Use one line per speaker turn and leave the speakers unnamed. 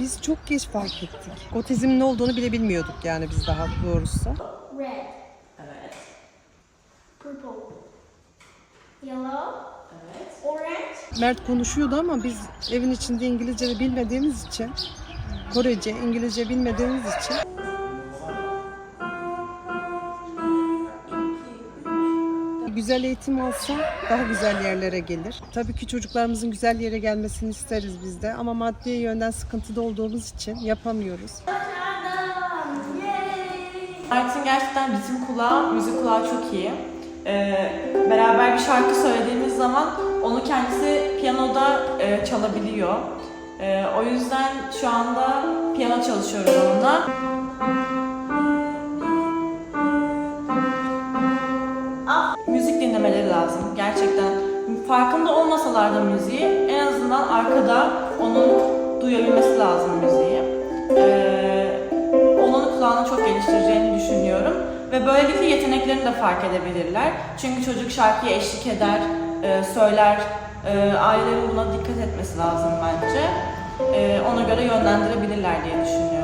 biz çok geç fark ettik. Otizmin ne olduğunu bile bilmiyorduk yani biz daha doğrusu.
Red,
Evet.
purple, yellow,
Evet.
orange,
Mert konuşuyordu ama biz evin içinde İngilizce de bilmediğimiz için, Korece, İngilizce bilmediğimiz için güzel eğitim alsa daha güzel yerlere gelir. Tabii ki çocuklarımızın güzel yere gelmesini isteriz biz de ama maddi yönden sıkıntıda olduğumuz için yapamıyoruz.
Mert'in gerçekten ritim kulağı, müzik kulağı çok iyi. Ee, beraber bir şarkı söylediğimiz zaman onu kendisi piyanoda e, çalabiliyor. Ee, o yüzden şu anda piyano çalışıyoruz onunla. Dinlemeleri lazım gerçekten. Farkında olmasalar da müziği en azından arkada onun duyabilmesi lazım müziği. Ee, onun kulağını çok geliştireceğini düşünüyorum. Ve böylelikle yeteneklerini de fark edebilirler. Çünkü çocuk şarkıya eşlik eder, e, söyler. E, ailelerin buna dikkat etmesi lazım bence. E, ona göre yönlendirebilirler diye düşünüyorum.